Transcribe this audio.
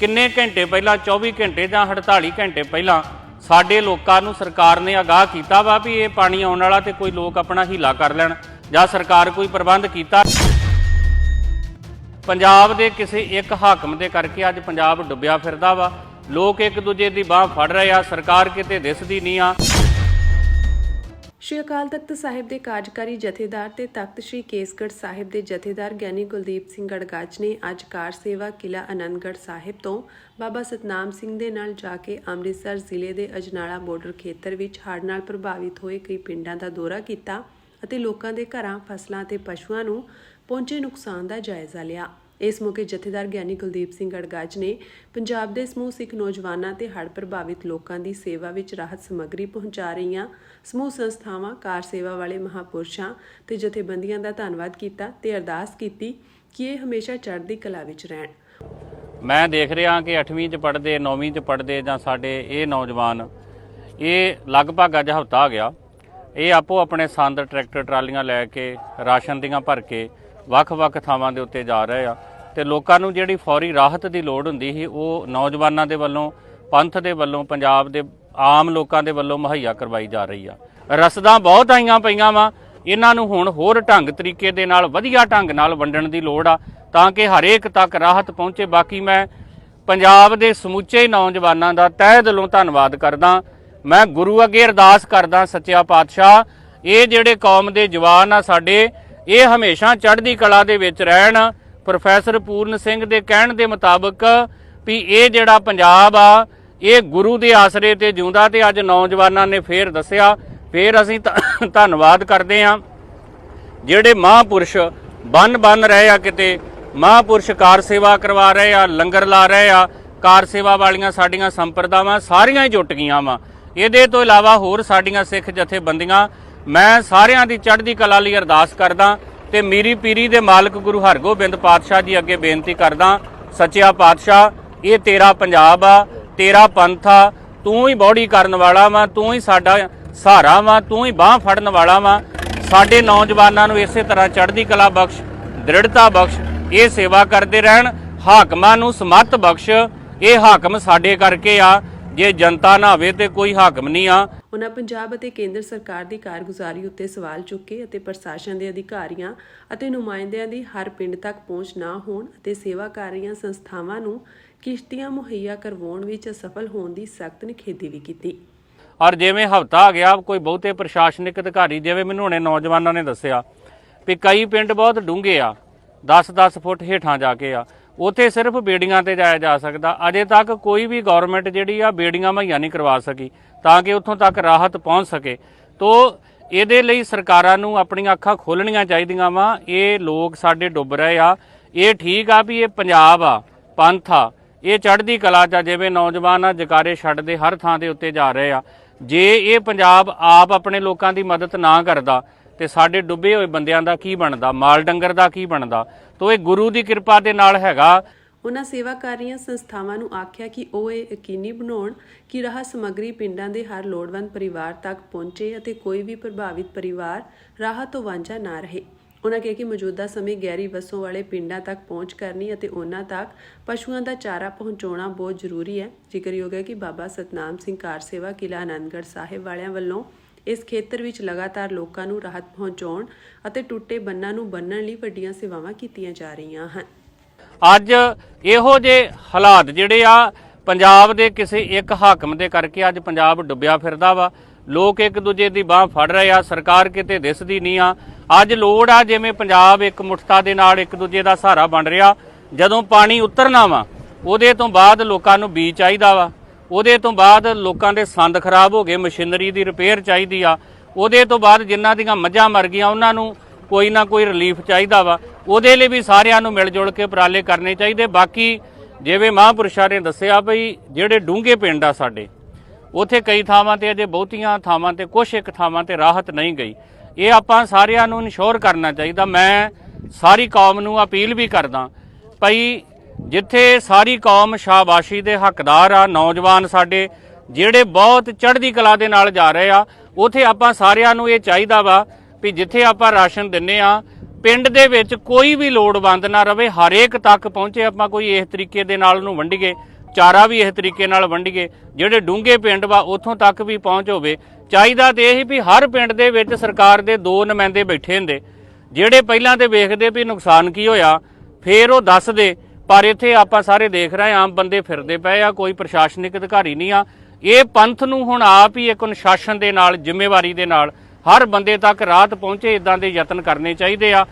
ਕਿੰਨੇ ਘੰਟੇ ਪਹਿਲਾਂ 24 ਘੰਟੇ ਜਾਂ 48 ਘੰਟੇ ਪਹਿਲਾਂ ਸਾਡੇ ਲੋਕਾਂ ਨੂੰ ਸਰਕਾਰ ਨੇ ਆਗਾਹ ਕੀਤਾ ਵਾ ਵੀ ਇਹ ਪਾਣੀ ਆਉਣ ਵਾਲਾ ਤੇ ਕੋਈ ਲੋਕ ਆਪਣਾ ਹੀਲਾ ਕਰ ਲੈਣ ਜਾਂ ਸਰਕਾਰ ਕੋਈ ਪ੍ਰਬੰਧ ਕੀਤਾ। ਪੰਜਾਬ ਦੇ ਕਿਸੇ ਇੱਕ ਹਾਕਮ ਦੇ ਕਰਕੇ ਅੱਜ ਪੰਜਾਬ ਡੁੱਬਿਆ ਫਿਰਦਾ ਵਾ। ਲੋਕ ਇੱਕ ਦੂਜੇ ਦੀ ਬਾਹ ਫੜ ਰਹੇ ਆ। ਸਰਕਾਰ ਕਿਤੇ ਦਿਸਦੀ ਨਹੀਂ ਆ। ਸ਼੍ਰੀ ਅਕਾਲ ਤਖਤ ਸਾਹਿਬ ਦੇ ਕਾਰਜਕਾਰੀ ਜਥੇਦਾਰ ਤੇ ਤਖਤ ਸ਼੍ਰੀ ਕੇਸਗੜ੍ਹ ਸਾਹਿਬ ਦੇ ਜਥੇਦਾਰ ਗਿਆਨੀ ਕੁਲਦੀਪ ਸਿੰਘ ਗੜਗਾਚ ਨੇ ਅੱਜ ਕਾਰ ਸੇਵਾ ਕਿਲਾ ਆਨੰਦਗੜ੍ਹ ਸਾਹਿਬ ਤੋਂ ਬਾਬਾ ਸਤਨਾਮ ਸਿੰਘ ਦੇ ਨਾਲ ਜਾ ਕੇ ਅੰਮ੍ਰਿਤਸਰ ਜ਼ਿਲ੍ਹੇ ਦੇ ਅਜਨਾਲਾ ਬਾਰਡਰ ਖੇਤਰ ਵਿੱਚ ਹੜ੍ਹ ਨਾਲ ਪ੍ਰਭਾਵਿਤ ਹੋਏ ਕਈ ਪਿੰਡਾਂ ਦਾ ਦੌਰਾ ਕੀਤਾ ਅਤੇ ਲੋਕਾਂ ਦੇ ਘਰਾਂ, ਫਸਲਾਂ ਤੇ ਪਸ਼ੂਆਂ ਨੂੰ ਪਹੁੰਚੇ ਨੁਕਸਾਨ ਦਾ ਜਾਇਜ਼ਾ ਲਿਆ। ਇਸ ਮੌਕੇ ਜਥੇਦਾਰ ਗਿਆਨੀ ਕੁਲਦੀਪ ਸਿੰਘ ਗੜਗਾਜ ਨੇ ਪੰਜਾਬ ਦੇ ਸਮੂਹ ਸਿੱਖ ਨੌਜਵਾਨਾਂ ਤੇ ਹੜ੍ਹ ਪ੍ਰਭਾਵਿਤ ਲੋਕਾਂ ਦੀ ਸੇਵਾ ਵਿੱਚ ਰਾਹਤ ਸਮੱਗਰੀ ਪਹੁੰਚਾ ਰਹੀਆਂ ਸਮੂਹ ਸੰਸਥਾਵਾਂ, ਕਾਰ ਸੇਵਾ ਵਾਲੇ ਮਹਾਪੁਰਸ਼ਾਂ ਤੇ ਜਥੇਬੰਦੀਆਂ ਦਾ ਧੰਨਵਾਦ ਕੀਤਾ ਤੇ ਅਰਦਾਸ ਕੀਤੀ ਕਿ ਇਹ ਹਮੇਸ਼ਾ ਚੜ੍ਹਦੀ ਕਲਾ ਵਿੱਚ ਰਹਿਣ। ਮੈਂ ਦੇਖ ਰਿਹਾ ਕਿ 8ਵੀਂ ਚ ਪੜ੍ਹਦੇ 9ਵੀਂ ਚ ਪੜ੍ਹਦੇ ਜਾਂ ਸਾਡੇ ਇਹ ਨੌਜਵਾਨ, ਇਹ ਲਗਭਗ ਅੱਜ ਹਫਤਾ ਆ ਗਿਆ। ਇਹ ਆਪੋ ਆਪਣੇ ਸੰਦ, ਟਰੈਕਟਰ, ਟਰਾਲੀਆਂ ਲੈ ਕੇ, ਰਾਸ਼ਨ ਦੀਆਂ ਭਰ ਕੇ ਵੱਖ-ਵੱਖ ਥਾਵਾਂ ਦੇ ਉੱਤੇ ਜਾ ਰਹੇ ਆ। ਤੇ ਲੋਕਾਂ ਨੂੰ ਜਿਹੜੀ ਫੌਰੀ ਰਾਹਤ ਦੀ ਲੋੜ ਹੁੰਦੀ ਸੀ, ਉਹ ਨੌਜਵਾਨਾਂ ਦੇ ਵੱਲੋਂ, ਪੰਥ ਦੇ ਵੱਲੋਂ, ਪੰਜਾਬ ਦੇ ਆਮ ਲੋਕਾਂ ਦੇ ਵੱਲੋਂ ਮੁਹੱਈਆ ਕਰਵਾਈ ਜਾ ਰਹੀ ਆ। ਰਸਦਾਂ ਬਹੁਤ ਆਈਆਂ ਪਈਆਂ ਵਾ। ਇਹਨਾਂ ਨੂੰ ਹੁਣ ਹੋਰ ਢੰਗ ਤਰੀਕੇ ਦੇ ਨਾਲ, ਵਧੀਆ ਢੰਗ ਨਾਲ ਵੰਡਣ ਦੀ ਲੋੜ ਆ, ਤਾਂ ਕਿ ਹਰੇਕ ਤੱਕ ਰਾਹਤ ਪਹੁੰਚੇ। ਬਾਕੀ ਮੈਂ ਪੰਜਾਬ ਦੇ ਸਮੁੱਚੇ ਨੌਜਵਾਨਾਂ ਦਾ ਤਹਿ ਦਿਲੋਂ ਧੰਨਵਾਦ ਕਰਦਾ। ਮੈਂ ਗੁਰੂ ਅੱਗੇ ਅਰਦਾਸ ਕਰਦਾ, ਸੱਚਿਆ ਪਾਤਸ਼ਾਹ, ਇਹ ਜਿਹੜੇ ਕੌਮ ਦੇ ਜਵਾਨ ਆ ਸਾਡੇ ਇਹ ਹਮੇਸ਼ਾ ਚੜ੍ਹਦੀ ਕਲਾ ਦੇ ਵਿੱਚ ਰਹਿਣ। ਪ੍ਰੋਫੈਸਰ ਪੂਰਨ ਸਿੰਘ ਦੇ ਕਹਿਣ ਦੇ ਮੁਤਾਬਕ ਵੀ ਇਹ ਜਿਹੜਾ ਪੰਜਾਬ ਆ, ਇਹ ਗੁਰੂ ਦੇ ਆਸਰੇ ਤੇ ਜਿਉਂਦਾ ਤੇ ਅੱਜ ਨੌਜਵਾਨਾਂ ਨੇ ਫੇਰ ਦੱਸਿਆ। ਫੇਰ ਅਸੀਂ ਧੰ- ਧੰਨਵਾਦ ਕਰਦੇ ਹਾਂ। ਜਿਹੜੇ ਮਹਾਂਪੁਰਸ਼ ਬੰਨ ਬੰਨ ਰਹੇ ਆ ਕਿਤੇ, ਮਹਾਂਪੁਰਸ਼ ਕਾਰ ਸੇਵਾ ਕਰਵਾ ਰਹੇ ਆ, ਲੰਗਰ ਲਾ ਰਹੇ ਆ, ਕਾਰ ਸੇਵਾ ਵਾਲੀਆਂ ਸਾਡੀਆਂ ਸੰਪਰਦਾਵਾਂ ਸਾਰੀਆਂ ਹੀ ਜੁਟ ਗਈਆਂ ਵਾ। ਇਹਦੇ ਤੋਂ ਇਲਾਵਾ ਹੋਰ ਸਾਡੀਆਂ ਸਿੱਖ ਜਥੇਬੰਦੀਆਂ ਮੈਂ ਸਾਰਿਆਂ ਦੀ ਚੜ੍ਹਦੀ ਕਲਾ ਲਈ ਅਰਦਾਸ ਕਰਦਾ ਤੇ ਮੀਰੀ ਪੀਰੀ ਦੇ ਮਾਲਕ ਗੁਰੂ ਹਰਗੋਬਿੰਦ ਪਾਤਸ਼ਾਹ ਜੀ ਅੱਗੇ ਬੇਨਤੀ ਕਰਦਾ, ਸੱਚਿਆ ਪਾਤਸ਼ਾਹ, ਇਹ ਤੇਰਾ ਪੰਜਾਬ ਆ, ਤੇਰਾ ਪੰਥ ਆ, ਤੂੰ ਹੀ ਬੌੜੀ ਕਰਨ ਵਾਲਾ ਵਾ, ਤੂੰ ਹੀ ਸਾਡਾ ਸਹਾਰਾ ਵਾ, ਤੂੰ ਹੀ ਬਾਹ ਫੜਨ ਵਾਲਾ ਵਾ। ਸਾਡੇ ਨੌਜਵਾਨਾਂ ਨੂੰ ਇਸੇ ਤਰ੍ਹਾਂ ਚੜ੍ਹਦੀ ਕਲਾ ਬਖਸ਼, ਦ੍ਰਿੜਤਾ ਬਖਸ਼, ਇਹ ਸੇਵਾ ਕਰਦੇ ਰਹਿਣ, ਹਾਕਮਾਂ ਨੂੰ ਸਮੱਤ ਬਖਸ਼, ਇਹ ਹਾਕਮ ਸਾਡੇ ਕਰਕੇ ਆ, ਜੇ ਜਨਤਾ ਨਾ ਹੋਵੇ ਤੇ ਕੋਈ ਹਾਕਮ ਨਹੀਂ ਆ। ਉਹਨਾਂ ਪੰਜਾਬ ਅਤੇ ਕੇਂਦਰ ਸਰਕਾਰ ਦੀ ਕਾਰਗੁਜ਼ਾਰੀ ਉੱਤੇ ਸਵਾਲ ਚੁੱਕੇ ਅਤੇ ਪ੍ਰਸ਼ਾਸਨ ਦੇ ਅਧਿਕਾਰੀਆਂ ਅਤੇ ਨੁਮਾਇੰਦਿਆਂ ਦੀ ਹਰ ਪਿੰਡ ਤੱਕ ਪਹੁੰਚ ਨਾ ਹੋਣ ਅਤੇ ਸੇਵਾ ਕਰ ਰਹੀਆਂ ਸੰਸਥਾਵਾਂ ਨੂੰ ਕਿਸ਼ਤੀਆਂ ਮੁਹੱਈਆ ਕਰਵਾਉਣ ਵਿੱਚ ਅਸਫਲ ਹੋਣ ਦੀ ਸਖਤ ਨਿਖੇਧੀ ਵੀ ਕੀਤੀ। ਔਰ ਜਿਵੇਂ ਹਫਤਾ ਆ ਗਿਆ, ਕੋਈ ਬਹੁਤੇ ਪ੍ਰਸ਼ਾਸਨਿਕ ਅਧਿਕਾਰੀ, ਜਿਵੇਂ ਮੈਨੂੰ ਹੁਣੇ ਨੌਜਵਾਨਾਂ ਨੇ ਦੱਸਿਆ ਵੀ ਕਈ ਪਿੰਡ ਬਹੁਤ ਡੂੰਘੇ ਆ 10-10 ਫੁੱਟ ਹੇਠਾਂ ਜਾ ਕੇ ਆ। ਉਥੇ ਸਿਰਫ ਬੇੜੀਆਂ ਤੇ ਜਾਇਆ ਜਾ ਸਕਦਾ। ਅਜੇ ਤੱਕ ਕੋਈ ਵੀ ਗਵਰਨਮੈਂਟ ਜਿਹੜੀ ਆ ਬੇੜੀਆਂ ਮੁਹੱਈਆ ਨਹੀਂ ਕਰਵਾ ਸਕੀ ਤਾਂ ਕਿ ਉੱਥੋਂ ਤੱਕ ਰਾਹਤ ਪਹੁੰਚ ਸਕੇ। ਤੋ ਇਹਦੇ ਲਈ ਸਰਕਾਰਾਂ ਨੂੰ ਆਪਣੀਆਂ ਅੱਖਾਂ ਖੋਲਣੀਆਂ ਚਾਹੀਦੀਆਂ ਵਾ। ਇਹ ਲੋਕ ਸਾਡੇ ਡੁੱਬ ਰਹੇ ਆ। ਇਹ ਠੀਕ ਆ ਵੀ ਇਹ ਪੰਜਾਬ ਆ ਪੰਥ ਆ। ਇਹ ਚੜ੍ਹਦੀ ਕਲਾ ਚ ਆ, ਜਿਵੇਂ ਨੌਜਵਾਨ ਆ ਜਕਾਰੇ ਛੱਡਦੇ ਹਰ ਥਾਂ ਦੇ ਉੱਤੇ ਜਾ ਰਹੇ ਆ। ਜੇ ਇਹ ਪੰਜਾਬ ਆਪ ਆਪਣੇ ਲੋਕਾਂ ਦੀ ਮਦਦ ਨਾ ਕਰਦਾ ਤੇ ਸਾਡੇ ਡੁੱਬੇ ਹੋਏ ਬੰਦਿਆਂ ਦਾ ਕੀ ਬਣਦਾ? ਮਾਲ ਡੰਗਰ ਦਾ ਕੀ ਬਣਦਾ? ਤੋ ਇਹ ਗੁਰੂ ਦੀ ਕਿਰਪਾ ਦੇ ਨਾਲ ਹੈਗਾ। ਉਹਨਾਂ ਸੇਵਾ ਸੰਸਥਾਵਾਂ ਨੂੰ ਆਖਿਆ ਕਿ ਉਹ ਇਹ ਯਕੀਨੀ ਬਣਾਉਣ ਕਿ ਰਾਹਤ ਸਮੱਗਰੀ ਪਿੰਡਾਂ ਦੇ ਹਰ ਲੋੜਵੰਦ ਪਰਿਵਾਰ ਤੱਕ ਪਹੁੰਚੇ ਅਤੇ ਕੋਈ ਵੀ ਪ੍ਰਭਾਵਿਤ ਪਰਿਵਾਰ ਰਾਹਤ ਤੋਂ ਵਾਂਝਾ ਨਾ ਰਹੇ। ਉਹਨਾਂ ਕਿਹਾ ਕਿ ਮੌਜੂਦਾ ਸਮੇਂ ਗੈਰੀ ਵਸੋਂ ਵਾਲੇ ਪਿੰਡਾਂ ਤੱਕ ਪਹੁੰਚ ਕਰਨੀ ਅਤੇ ਉਹਨਾਂ ਤੱਕ ਪਸ਼ੂਆਂ ਦਾ ਚਾਰਾ ਪਹੁੰਚਾਉਣਾ ਬਹੁਤ ਜ਼ਰੂਰੀ ਹੈ। ਜ਼ਿਕਰਯੋਗ ਹੈ ਕਿ ਬਾਬਾ ਸਤਨਾਮ ਸਿੰਘ ਕਾਰ ਸੇਵਾ ਕਿਲਾ ਆਨੰਦਗੜ੍ਹ ਸਾਹਿਬ ਵਾਲਿਆਂ ਵੱਲੋਂ ਇਸ ਖੇਤਰ ਵਿੱਚ ਲਗਾਤਾਰ ਲੋਕਾਂ ਨੂੰ ਰਾਹਤ ਪਹੁੰਚਾਉਣ ਅਤੇ ਟੁੱਟੇ ਬੰਨਾਂ ਨੂੰ ਬੰਨਣ ਲਈ ਵੱਡੀਆਂ ਸੇਵਾਵਾਂ ਕੀਤੀਆਂ ਜਾ ਰਹੀਆਂ ਹਨ। ਅੱਜ ਇਹੋ ਜੇ ਹਾਲਾਤ ਜਿਹੜੇ ਆ, ਪੰਜਾਬ ਦੇ ਕਿਸੇ ਇੱਕ ਹਾਕਮ ਦੇ ਕਰਕੇ ਅੱਜ ਪੰਜਾਬ ਡੁੱਬਿਆ ਫਿਰਦਾ ਵਾ। ਲੋਕ ਇੱਕ ਦੂਜੇ ਦੀ ਬਾਹ ਫੜ ਰਹੇ ਆ, ਸਰਕਾਰ ਕਿਤੇ ਦਿਸਦੀ ਨਹੀਂ ਆ। ਅੱਜ ਲੋੜ ਆ ਜਿਵੇਂ ਪੰਜਾਬ ਇੱਕ ਮੁਠਤਾ ਦੇ ਨਾਲ ਇੱਕ ਦੂਜੇ ਦਾ ਸਹਾਰਾ ਬਣ ਰਿਹਾ। ਜਦੋਂ ਪਾਣੀ ਉਤਰਨਾ ਵਾ, ਉਹਦੇ ਤੋਂ ਬਾਅਦ ਲੋਕਾਂ ਨੂੰ ਬੀਜ ਚਾਹੀਦਾ ਵਾ। ਉਹਦੇ ਤੋਂ ਬਾਅਦ ਲੋਕਾਂ ਦੇ ਸੰਦ ਖਰਾਬ ਹੋ ਗਏ, ਮਸ਼ੀਨਰੀ ਦੀ ਰਿਪੇਅਰ ਚਾਹੀਦੀ ਆ। ਉਹਦੇ ਤੋਂ ਬਾਅਦ ਜਿਨ੍ਹਾਂ ਦੀਆਂ ਮੱਝਾਂ ਮਰ ਗਈਆਂ, ਉਹਨਾਂ ਨੂੰ ਕੋਈ ਨਾ ਕੋਈ ਰਿਲੀਫ ਚਾਹੀਦਾ ਵਾ। ਉਹਦੇ ਲਈ ਵੀ ਸਾਰਿਆਂ ਨੂੰ ਮਿਲ ਜੁਲ ਕੇ ਉਪਰਾਲੇ ਕਰਨੇ ਚਾਹੀਦੇ। ਬਾਕੀ ਜਿਵੇਂ ਮਹਾਂਪੁਰਸ਼ਾਂ ਨੇ ਦੱਸਿਆ ਬਈ, ਜਿਹੜੇ ਡੂੰਘੇ ਪਿੰਡ ਆ ਸਾਡੇ, ਉਥੇ ਕਈ ਥਾਵਾਂ ਤੇ ਅਜੇ ਬਹੁਤੀਆਂ ਥਾਵਾਂ ਤੇ ਕੁਝ ਇੱਕ ਥਾਵਾਂ ਤੇ ਰਾਹਤ ਨਹੀਂ ਗਈ। ਇਹ ਆਪਾਂ ਸਾਰਿਆਂ ਨੂੰ ਇਨਸ਼ੋਰ ਕਰਨਾ ਚਾਹੀਦਾ। ਮੈਂ ਸਾਰੀ ਕੌਮ ਨੂੰ ਅਪੀਲ ਵੀ ਕਰਦਾ। ਭਈ ਜਿੱਥੇ ਸਾਰੀ ਕੌਮ ਸ਼ਾਬਾਸ਼ੀ ਦੇ ਹੱਕਦਾਰ ਆ, ਨੌਜਵਾਨ ਸਾਡੇ, ਜਿਹੜੇ ਬਹੁਤ ਚੜ੍ਹਦੀ ਕਲਾ ਦੇ ਨਾਲ ਜਾ ਰਹੇ ਆ, ਉਥੇ ਆਪਾਂ ਸਾਰਿਆਂ ਨੂੰ ਇਹ ਚਾਹੀਦਾ ਵਾ ਵੀ ਜਿੱਥੇ ਆਪਾਂ ਰਾਸ਼ਨ ਦਿੰਨੇ ਆ, ਪਿੰਡ ਦੇ ਵਿੱਚ ਕੋਈ ਵੀ ਲੋੜਵੰਦ ਨਾ ਰਵੇ, ਹਰੇਕ ਤੱਕ ਪਹੁੰਚੇ ਆਪਾਂ ਕੋਈ ਇਸ ਤਰੀਕੇ ਦੇ ਨਾਲ ਉਹਨੂੰ ਵੰਡੀਏ, ਚਾਰਾ ਵੀ ਇਸ ਤਰੀਕੇ ਨਾਲ ਵੰਡੀਏ, ਜਿਹੜੇ ਡੂੰਘੇ ਪਿੰਡ ਵਾ ਉੱਥੋਂ ਤੱਕ ਵੀ ਪਹੁੰਚ ਹੋਵੇ। ਚਾਹੀਦਾ ਤੇ ਇਹ ਵੀ ਹਰ ਪਿੰਡ ਦੇ ਵਿੱਚ ਸਰਕਾਰ ਦੇ ਦੋ ਨੁਮਾਇੰਦੇ ਬੈਠੇ ਹੁੰਦੇ, ਜਿਹੜੇ ਪਹਿਲਾਂ ਤੇ ਵੇਖਦੇ ਵੀ ਨੁਕਸਾਨ ਕੀ ਹੋਇਆ, ਫੇਰ ਉਹ ਦੱਸਦੇ ਪਰ ਇੱਥੇ ਆਪਾਂ ਸਾਰੇ ਦੇਖ ਰਹੇ ਆਮ ਬੰਦੇ ਫਿਰਦੇ ਪਏ ਆ, ਕੋਈ ਪ੍ਰਸ਼ਾਸਨਿਕ ਅਧਿਕਾਰੀ ਨਹੀਂ ਆ। ਇਹ ਪੰਥ ਨੂੰ ਹੁਣ ਆਪ ਹੀ ਇੱਕ ਅਨੁਸ਼ਾਸਨ ਦੇ ਨਾਲ, ਜ਼ਿੰਮੇਵਾਰੀ ਦੇ ਨਾਲ ਹਰ ਬੰਦੇ ਤੱਕ ਰਾਹਤ ਪਹੁੰਚੇ ਇਦਾਂ ਦੇ ਯਤਨ ਕਰਨੇ ਚਾਹੀਦੇ ਆ।